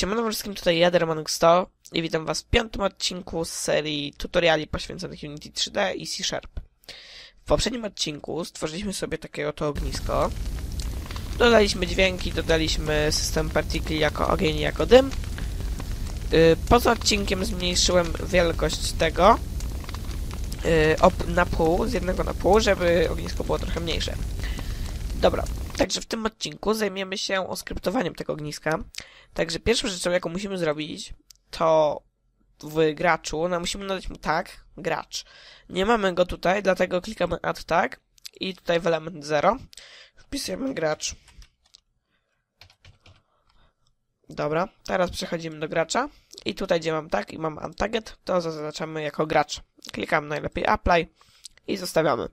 Siemano wszystkim, tutaj ja, Dermanuk 100 i witam was w piątym odcinku z serii tutoriali poświęconych Unity 3D i C Sharp. W poprzednim odcinku stworzyliśmy sobie takie oto ognisko. Dodaliśmy dźwięki, dodaliśmy system partikli jako ogień i jako dym. Yy, Poza odcinkiem zmniejszyłem wielkość tego op- na pół, z jednego na pół, żeby ognisko było trochę mniejsze. Dobra, także w tym odcinku zajmiemy się oskryptowaniem tego ogniska. Także pierwszą rzeczą, jaką musimy zrobić, to w graczu, no musimy nadać mu tak, gracz. Nie mamy go tutaj, dlatego klikamy add tag i tutaj w element 0 wpisujemy gracz. Dobra, teraz przechodzimy do gracza i tutaj gdzie mam tag i mam untagged, to zaznaczamy jako gracz. Klikamy najlepiej apply i zostawiamy.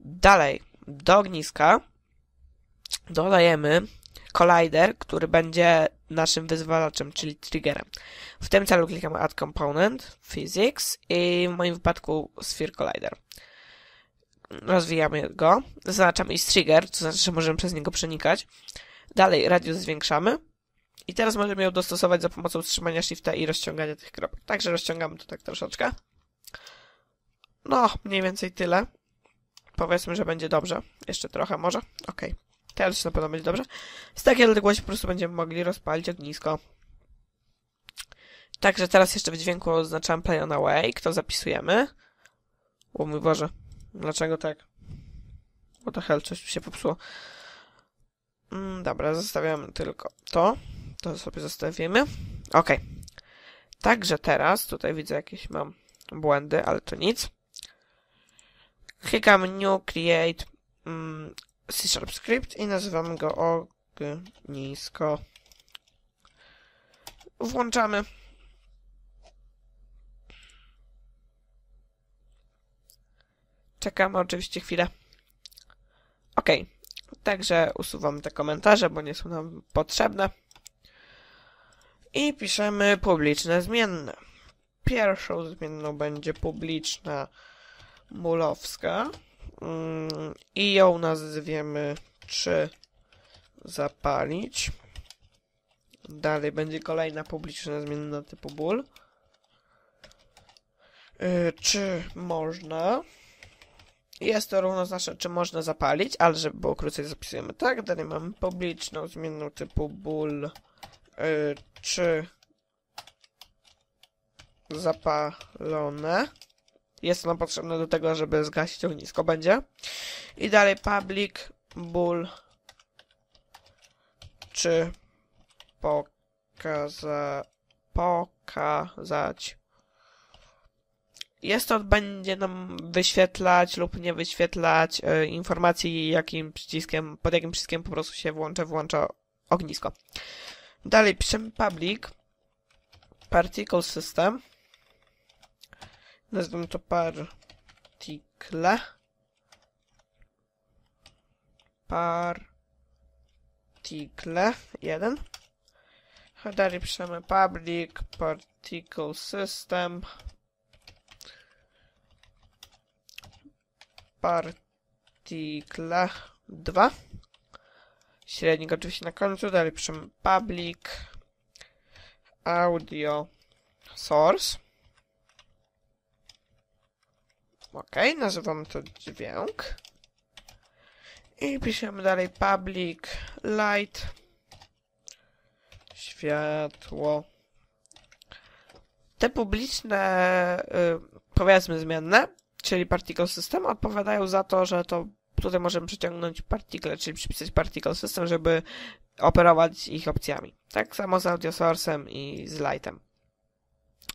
Dalej, do ogniska dodajemy collider, który będzie naszym wyzwalaczem, czyli triggerem. W tym celu klikamy Add Component, Physics i w moim wypadku Sphere Collider. Rozwijamy go, zaznaczamy is trigger, to znaczy, że możemy przez niego przenikać. Dalej radius zwiększamy i teraz możemy ją dostosować za pomocą trzymania shifta i rozciągania tych kropek. Także rozciągamy to tak troszeczkę. No, mniej więcej tyle. Powiedzmy, że będzie dobrze. Jeszcze trochę może. Okej. Okay. Teraz na pewno będzie dobrze. Z takiej odległości po prostu będziemy mogli rozpalić ognisko. Także teraz jeszcze w dźwięku oznaczam play on away, to zapisujemy. O mój Boże, dlaczego tak? What the hell, coś się popsuło. Mm, dobra, zostawiamy tylko to. To sobie zostawimy. Ok. Także teraz, tutaj widzę jakieś mam błędy, ale to nic. Klikamy new, create, mm, C Sharp Script i nazywamy go ognisko. Włączamy. Czekamy oczywiście chwilę. Ok. Także usuwamy te komentarze, bo nie są nam potrzebne. I piszemy publiczne zmienne. Pierwszą zmienną będzie publiczna mulowska. Mm, i ją nazwiemy czy zapalić. Dalej będzie kolejna publiczna zmienna typu ból. Yy, czy można? Jest to równoznaczne, czy można zapalić, ale żeby było krócej zapisujemy tak. Dalej mamy publiczną zmienną typu ból. Yy, czy zapalone. Jest ono potrzebne do tego, żeby zgasić ognisko będzie. I dalej public bull czy pokaza, pokazać. Jest to będzie nam wyświetlać lub nie wyświetlać y, informacji, jakim przyciskiem, pod jakim przyciskiem po prostu się włącza, włącza ognisko. Dalej piszemy public particle system Nazwę to partikle. Partikle 1. Dalej piszemy public particle system. Partikle 2. Średnik oczywiście na końcu. Dalej piszemy public audio source. Ok, nazywamy to dźwięk. I piszemy dalej public light światło. Te publiczne, y, powiedzmy zmienne, czyli particle system, odpowiadają za to, że to tutaj możemy przeciągnąć particle, czyli przypisać particle system, żeby operować ich opcjami. Tak samo z audio source'em i z lightem.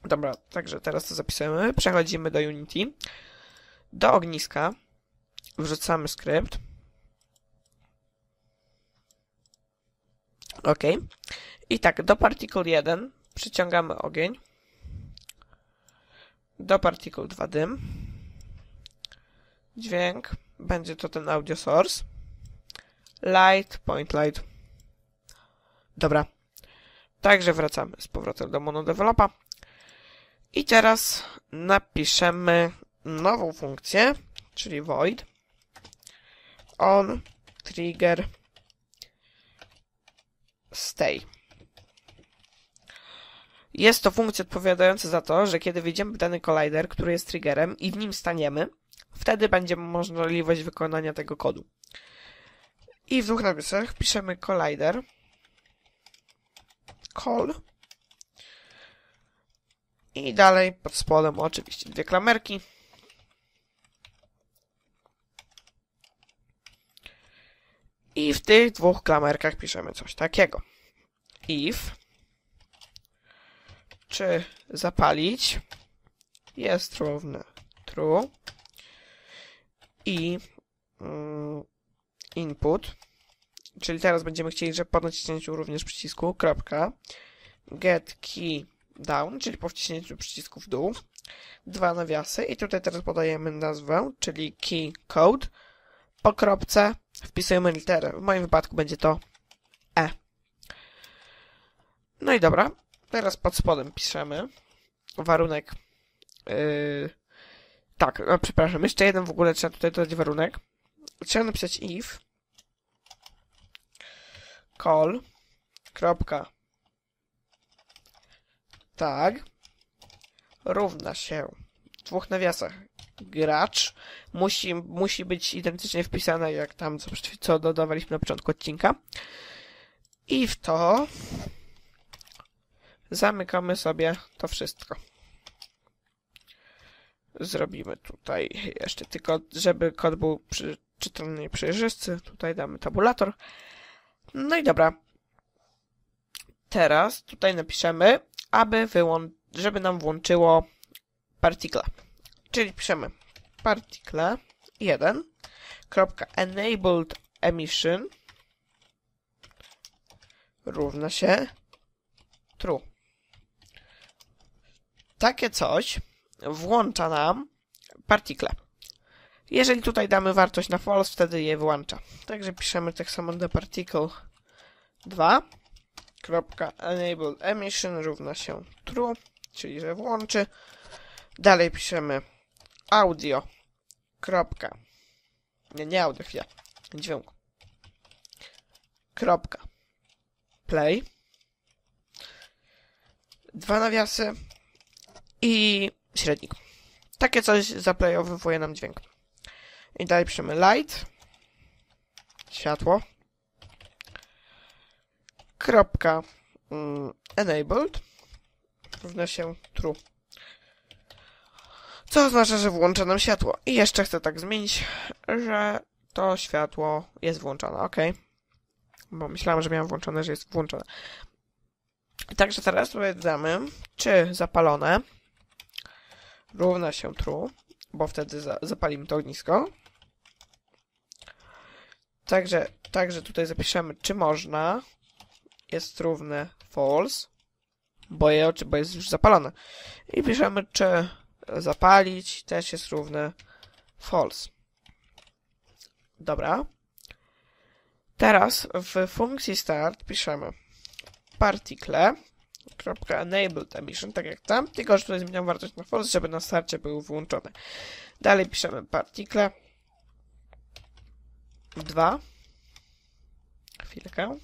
Dobra, także teraz to zapisujemy. Przechodzimy do Unity. Do ogniska wrzucamy skrypt. OK. I tak, do particle 1 przyciągamy ogień. Do particle 2 dym. Dźwięk. Będzie to ten audio source. Light, point light. Dobra. Także wracamy z powrotem do monodevelopa. I teraz napiszemy nową funkcję, czyli void on trigger stay. Jest to funkcja odpowiadająca za to, że kiedy wejdziemy w dany collider, który jest triggerem i w nim staniemy, wtedy będzie możliwość wykonania tego kodu. I w dwóch napisach piszemy collider call i dalej pod spodem oczywiście dwie klamerki. I w tych dwóch klamerkach piszemy coś takiego. If czy zapalić jest równe true. I mm, input, czyli teraz będziemy chcieli, żeby po naciśnięciu również przycisku, kropka, get key down, czyli po wciśnięciu przycisku w dół, dwa nawiasy. I tutaj teraz podajemy nazwę, czyli key code, po kropce wpisujemy literę, w moim wypadku będzie to E. No i dobra, teraz pod spodem piszemy. Warunek, yy, tak, no, przepraszam, jeszcze jeden w ogóle trzeba tutaj dodać warunek, trzeba napisać if call kropka. Tag równa się w dwóch nawiasach gracz musi, musi być identycznie wpisane jak tam, co, co dodawaliśmy na początku odcinka. I w to zamykamy sobie to wszystko. Zrobimy tutaj jeszcze tylko, żeby kod był czytelny i przejrzysty. Tutaj damy tabulator. No i dobra. Teraz tutaj napiszemy, aby żeby nam włączyło particle. Czyli piszemy particle 1 kropka enabled emission równa się true. Takie coś włącza nam particle. Jeżeli tutaj damy wartość na false, wtedy je wyłącza. Także piszemy tak samo do particle 2 kropka enabled emission równa się true, czyli że włączy. Dalej piszemy audio. Kropka. Nie, nie audio, chwila. Dźwięk. Kropka. Play. Dwa nawiasy. I średnik. Takie coś zaplayowywuje nam dźwięk. I dalej piszemy light. Światło. Kropka. Mm, enabled. Równa się true. Co oznacza, że włącza nam światło. I jeszcze chcę tak zmienić, że to światło jest włączone, ok? Bo myślałem, że miałem włączone, że jest włączone. Także teraz dodamy, czy zapalone równa się true, bo wtedy za, zapalimy to ognisko. Także, także tutaj zapiszemy, czy można jest równe false, bo, je, bo jest już zapalone. I piszemy, czy zapalić też jest równe false. Dobra. Teraz w funkcji start piszemy particle .enabled emission, tak jak tam, tylko że tutaj zmieniam wartość na false, żeby na starcie był włączony. Dalej piszemy particle 2 chwilkę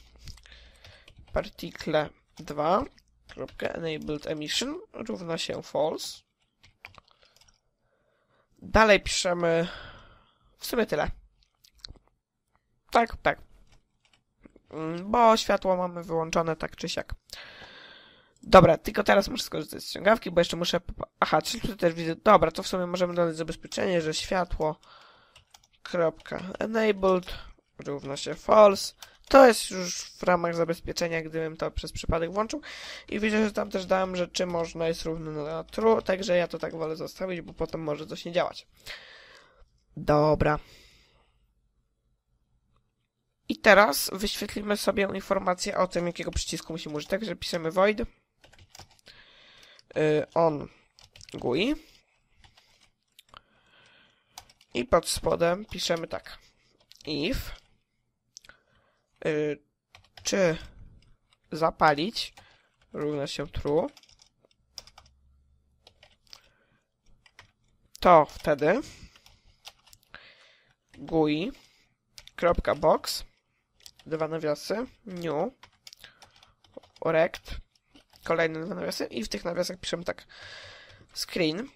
particle 2 enabled emission równa się false Dalej piszemy... W sumie tyle. Tak, tak. Mm, bo światło mamy wyłączone tak czy siak. Dobra, tylko teraz muszę skorzystać z ściągawki, bo jeszcze muszę... Aha, czyli tutaj też widzę... Dobra, to w sumie możemy dodać zabezpieczenie, że światło... Kropka enabled równa się false. To jest już w ramach zabezpieczenia, gdybym to przez przypadek włączył. I widzę, że tam też dałem, że czy można jest równy na true, także ja to tak wolę zostawić, bo potem może coś nie działać. Dobra. I teraz wyświetlimy sobie informację o tym, jakiego przycisku musimy użyć. Także piszemy void yy, on GUI i pod spodem piszemy tak if Y, czy zapalić? Równa się true, to wtedy. GUI kropka box. Dwa nawiasy. New. Rect. Kolejne dwa nawiasy. I w tych nawiasach piszemy tak. Screen,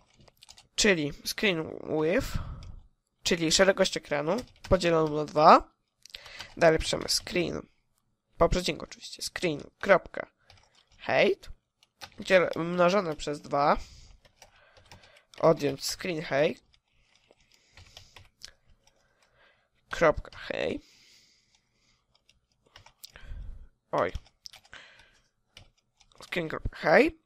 czyli screen with, czyli szerokość ekranu podzieloną na dwa. Dalej piszemy screen, po przecinku oczywiście, screen, kropka, height, dziel- mnożone przez dwa, odjąć screen height, kropka, hej. Oj. Screen hej.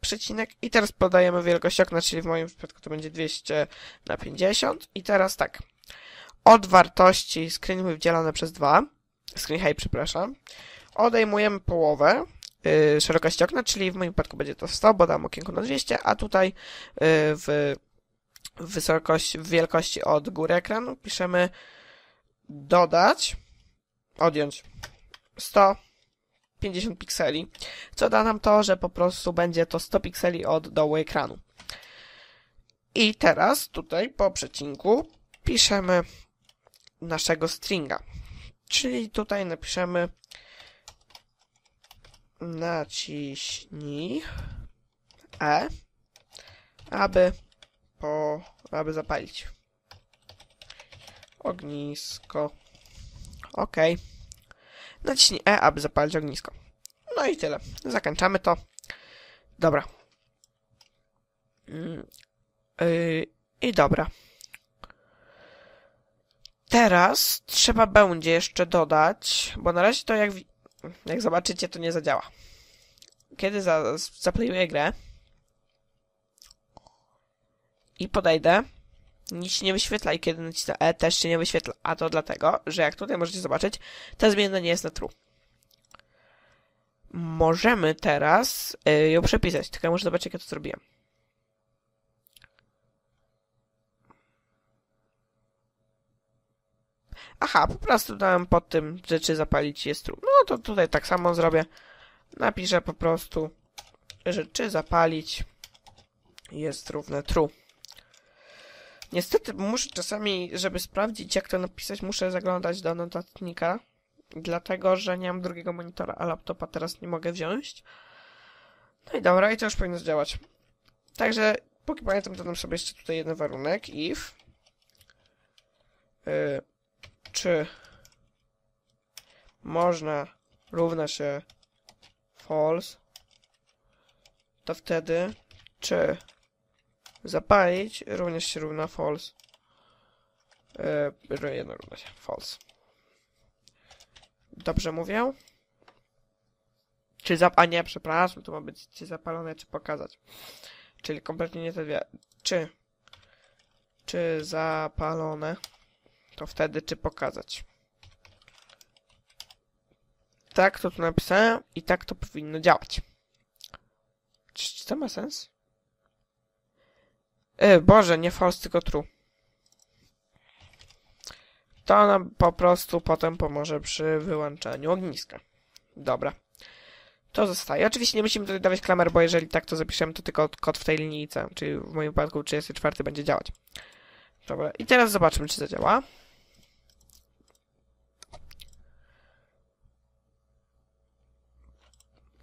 Przecinek. I teraz podajemy wielkość okna, czyli w moim przypadku to będzie 200 na 50. I teraz tak. Od wartości screen width dzielone przez 2, screen height, przepraszam, odejmujemy połowę yy, szerokości okna, czyli w moim przypadku będzie to 100, bo dam okienko na 200, a tutaj yy, w, wysokości, w wielkości od góry ekranu piszemy dodać, odjąć 150 pikseli, co da nam to, że po prostu będzie to 100 pikseli od dołu ekranu. I teraz tutaj po przecinku piszemy naszego stringa, czyli tutaj napiszemy naciśnij E, aby po, aby zapalić ognisko. Ok. Naciśnij E, aby zapalić ognisko. No i tyle. Zakończamy to. Dobra. Yy, I dobra. Teraz trzeba będzie jeszcze dodać, bo na razie to jak, jak zobaczycie, to nie zadziała. Kiedy za, zaplayuję grę i podejdę, nic się nie wyświetla i kiedy nacisnę E też się nie wyświetla. A to dlatego, że jak tutaj możecie zobaczyć, ta zmiana nie jest na true. Możemy teraz y, ją przepisać, tylko ja muszę zobaczyć jak ja to zrobiłem. Aha, po prostu dałem pod tym, że czy zapalić jest true. No to tutaj tak samo zrobię. Napiszę po prostu, że czy zapalić jest równe true. Niestety muszę czasami, żeby sprawdzić jak to napisać, muszę zaglądać do notatnika, dlatego że nie mam drugiego monitora, a laptopa teraz nie mogę wziąć. No i dobra, i to już powinno zdziałać. Także, póki pamiętam, dodam sobie jeszcze tutaj jeden warunek, if yy, czy można równa się false, to wtedy czy zapalić również się równa false. Yy, jedno równa się false. Dobrze mówię? Czy zap... A nie, przepraszam, to ma być czy zapalone, czy pokazać. Czyli kompletnie nie te dwie. Czy czy zapalone, to wtedy czy pokazać. Tak to tu napisałem i tak to powinno działać. Czy, czy to ma sens? Yy, Boże, nie false, tylko true. To nam po prostu potem pomoże przy wyłączaniu ogniska. Dobra. To zostaje. Oczywiście nie musimy tutaj dawać klamer, bo jeżeli tak to zapiszemy, to tylko kod w tej linijce, czyli w moim wypadku 34 będzie działać. Dobra, i teraz zobaczmy, czy zadziała.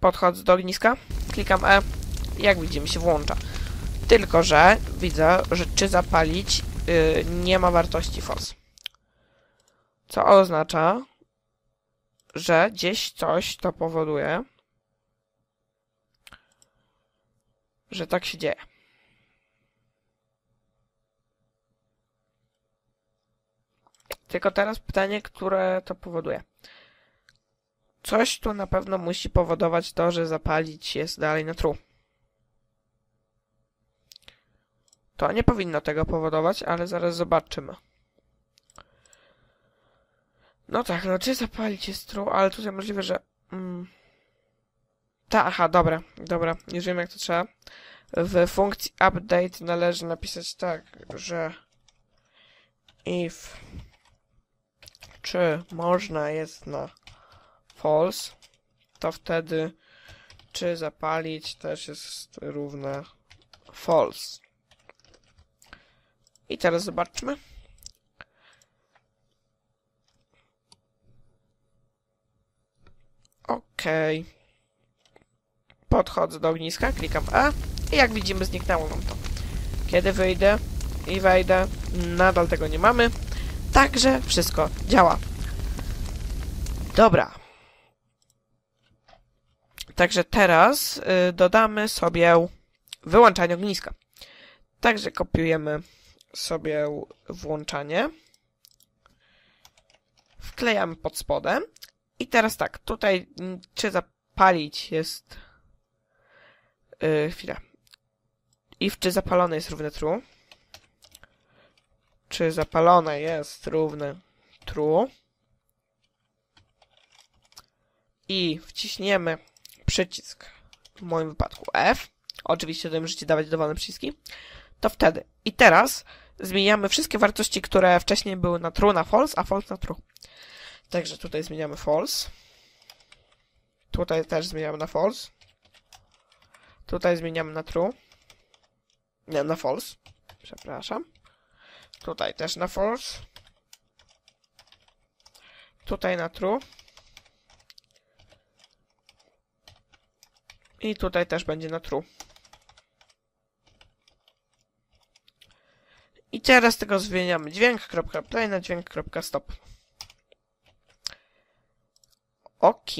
Podchodzę do ogniska, klikam E, jak widzimy się włącza. Tylko, że widzę, że czy zapalić yy, nie ma wartości false. Co oznacza, że gdzieś coś to powoduje, że tak się dzieje. Tylko teraz pytanie, które to powoduje. Coś tu na pewno musi powodować to, że zapalić jest dalej na true. To nie powinno tego powodować, ale zaraz zobaczymy. No tak, no czy zapalić jest true, ale tutaj możliwe, że... Mm, ta, aha, dobra, dobra, już wiem jak to trzeba. W funkcji update należy napisać tak, że if czy można jest na false, to wtedy czy zapalić też jest równe false. I teraz zobaczmy. Okej. podchodzę do ogniska, klikam E i jak widzimy zniknęło nam to. Kiedy wyjdę i wejdę, nadal tego nie mamy. Także wszystko działa. Dobra. Także teraz y, dodamy sobie wyłączanie ogniska. Także kopiujemy sobie włączanie. Wklejamy pod spodem. I teraz tak, tutaj mm, czy zapalić jest... Yy, chwilę. If czy zapalone jest równe true. Czy zapalone jest równe true. I wciśniemy przycisk, w moim wypadku F. Oczywiście tutaj możecie dawać dowolne przyciski. To wtedy. I teraz zmieniamy wszystkie wartości, które wcześniej były na true na false, a false na true. Także tutaj zmieniamy false. Tutaj też zmieniamy na false. Tutaj zmieniamy na true. Nie, na false. Przepraszam. Tutaj też na false. Tutaj na true. I tutaj też będzie na true. I teraz tego zmieniamy dźwięk.play na dźwięk.stop. OK.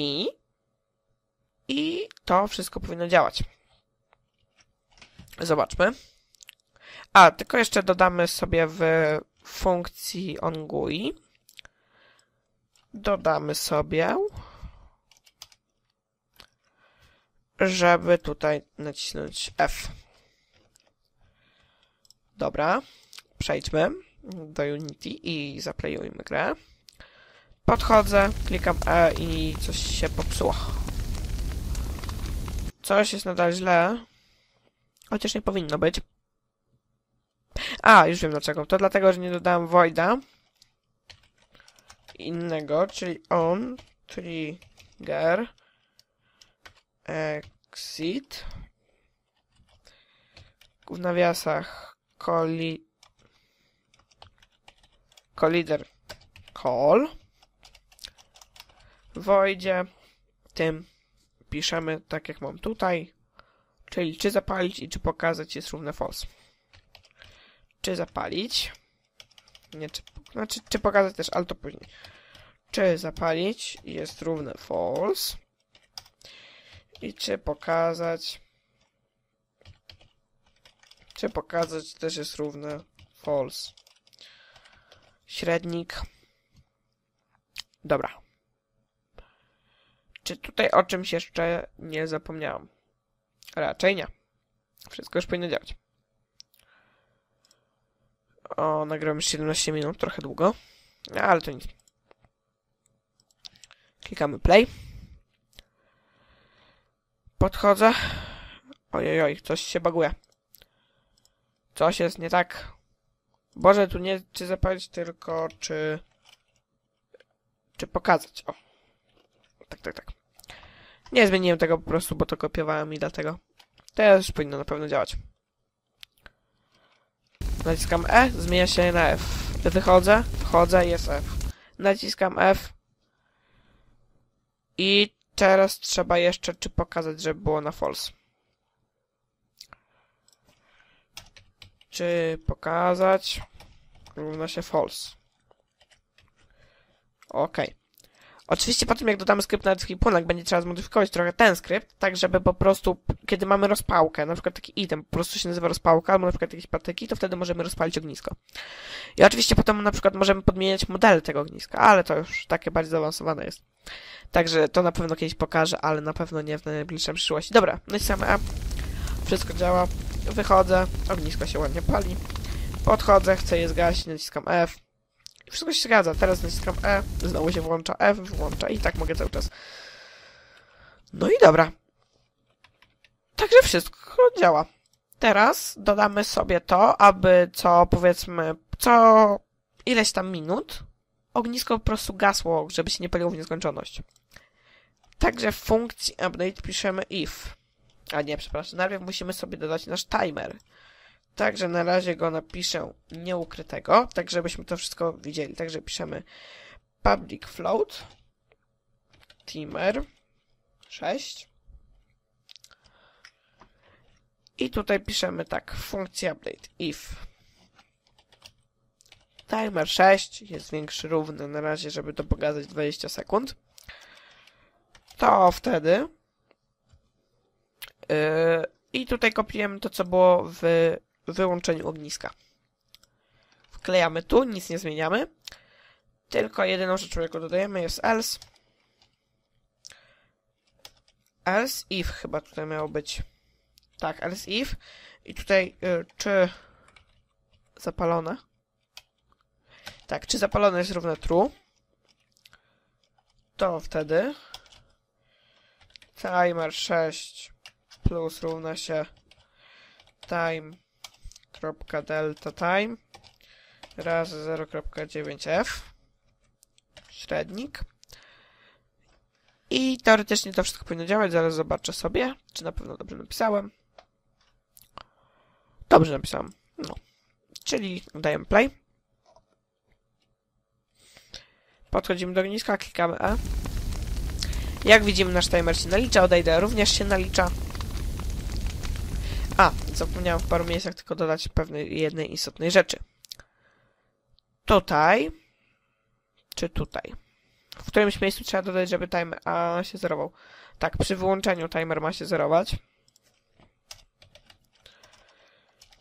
I to wszystko powinno działać. Zobaczmy. A, tylko jeszcze dodamy sobie w funkcji OnGUI. Dodamy sobie, żeby tutaj nacisnąć F. Dobra. Przejdźmy do Unity i zaplayujmy grę. Podchodzę, klikam E i coś się popsuło. Coś jest nadal źle. Chociaż nie powinno być. A, już wiem dlaczego. To dlatego, że nie dodałem voida innego, czyli on trigger exit. W nawiasach coli collider call. W voidzie tym piszemy tak jak mam tutaj czyli czy zapalić i czy pokazać jest równe false. Czy zapalić? Nie czy, znaczy czy pokazać też, ale to później. Czy zapalić jest równe false i czy pokazać czy pokazać też jest równe false średnik. Dobra. Czy tutaj o czymś jeszcze nie zapomniałam? Raczej nie. Wszystko już powinno działać. O, nagrałem już 17 minut, trochę długo. Ale to nic. Klikamy play. Podchodzę. Ojojoj, coś się baguje. Coś jest nie tak. Boże, tu nie czy zapalić, tylko czy... Czy pokazać. O. Tak, tak, tak. Nie zmieniłem tego po prostu, bo to kopiowałem i dlatego. Teraz powinno na pewno działać. Naciskam E, zmienia się na F. Wychodzę, wchodzę, jest F. Naciskam F. I teraz trzeba jeszcze czy pokazać, żeby było na false. Czy pokazać równa się false. Ok. Oczywiście po tym jak dodamy skrypt na ekwipunek będzie trzeba zmodyfikować trochę ten skrypt, tak żeby po prostu, kiedy mamy rozpałkę, na przykład taki item, po prostu się nazywa rozpałka, albo na przykład jakieś patyki, to wtedy możemy rozpalić ognisko. I oczywiście potem na przykład możemy podmieniać modele tego ogniska, ale to już takie bardziej zaawansowane jest. Także to na pewno kiedyś pokażę, ale na pewno nie w najbliższej przyszłości. Dobra, nacisamy A. Wszystko działa. Wychodzę, ognisko się ładnie pali. Podchodzę, chcę je zgasić, naciskam F. Wszystko się zgadza. Teraz naciskam E, znowu się włącza F, włącza i tak mogę cały czas. No i dobra. Także wszystko działa. Teraz dodamy sobie to, aby co powiedzmy, co ileś tam minut ognisko po prostu gasło, żeby się nie paliło w nieskończoność. Także w funkcji update piszemy if. A nie, przepraszam, najpierw musimy sobie dodać nasz timer. Także na razie go napiszę nieukrytego, tak żebyśmy to wszystko widzieli. Także piszemy public float timer 6 I tutaj piszemy tak, funkcja update if timer 6 jest większy równy na razie, żeby to pokazać 20 sekund. To wtedy yy, i tutaj kopiujemy to, co było w wyłączeniu ogniska. Wklejamy tu, nic nie zmieniamy. Tylko jedyną rzecz, którą dodajemy jest else. Else if chyba tutaj miało być. Tak, else if. I tutaj y, czy zapalone. Tak, czy zapalone jest równe true. To wtedy timer 6 plus równa się time delta time razy 0.9f średnik i teoretycznie to wszystko powinno działać, zaraz zobaczę sobie, czy na pewno dobrze napisałem. Dobrze napisałem, no. Czyli dajemy play. Podchodzimy do ogniska, klikamy E. Jak widzimy, nasz timer się nalicza, odejdę również się nalicza. A, zapomniałem w paru miejscach tylko dodać pewnej jednej istotnej rzeczy. Tutaj, czy tutaj? W którymś miejscu trzeba dodać, żeby timer a, się zerował. Tak, przy wyłączeniu timer ma się zerować.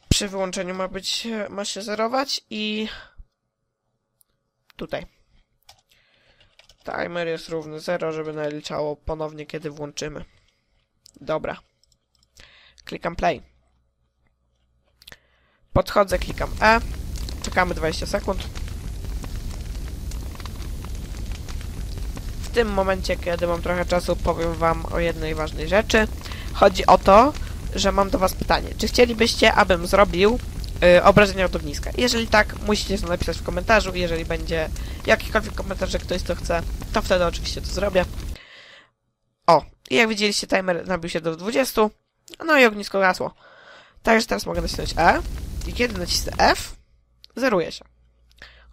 Przy wyłączeniu ma być, ma się zerować i tutaj. Timer jest równy 0, żeby naliczało ponownie, kiedy włączymy. Dobra. Klikam play. Podchodzę, klikam E. Czekamy 20 sekund. W tym momencie, kiedy mam trochę czasu, powiem wam o jednej ważnej rzeczy. Chodzi o to, że mam do was pytanie. Czy chcielibyście, abym zrobił yy, obrażenia od ogniska? Jeżeli tak, musicie to napisać w komentarzu. Jeżeli będzie jakikolwiek komentarz, że ktoś to chce, to wtedy oczywiście to zrobię. O, i jak widzieliście, timer nabił się do 20. No i ognisko gasło. Także teraz mogę nacisnąć E. I kiedy nacisnę F, zeruje się.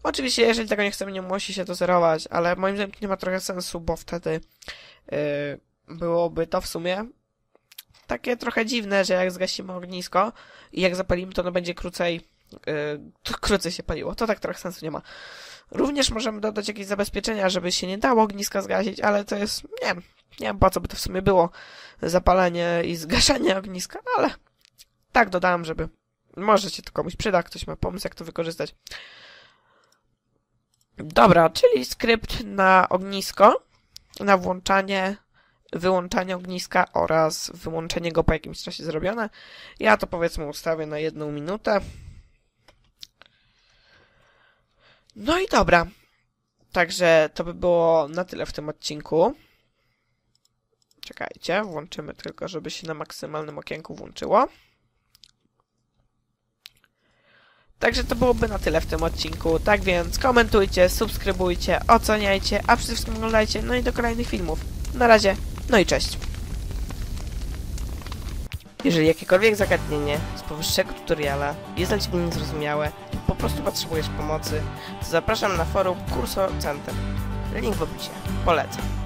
Oczywiście, jeżeli tego nie chcemy, nie musi się to zerować, ale moim zdaniem to nie ma trochę sensu, bo wtedy yy, byłoby to w sumie takie trochę dziwne, że jak zgasimy ognisko i jak zapalimy, to ono będzie krócej, yy, krócej się paliło. To tak trochę sensu nie ma. Również możemy dodać jakieś zabezpieczenia, żeby się nie dało ogniska zgasić, ale to jest, nie wiem, nie wiem po co by to w sumie było, zapalenie i zgaszenie ogniska, ale tak dodałem, żeby może się to komuś przyda, ktoś ma pomysł, jak to wykorzystać. Dobra, czyli skrypt na ognisko, na włączanie, wyłączanie ogniska oraz wyłączenie go po jakimś czasie zrobione. Ja to powiedzmy ustawię na jedną minutę. No i dobra. Także to by było na tyle w tym odcinku. Czekajcie, włączymy tylko, żeby się na maksymalnym okienku włączyło. Także to byłoby na tyle w tym odcinku. Tak więc komentujcie, subskrybujcie, oceniajcie, a przede wszystkim oglądajcie no i do kolejnych filmów. Na razie, no i cześć. Jeżeli jakiekolwiek zagadnienie z powyższego tutoriala jest dla Ciebie niezrozumiałe lub po prostu potrzebujesz pomocy, to zapraszam na forum Kurso Center. Link w opisie. Polecam.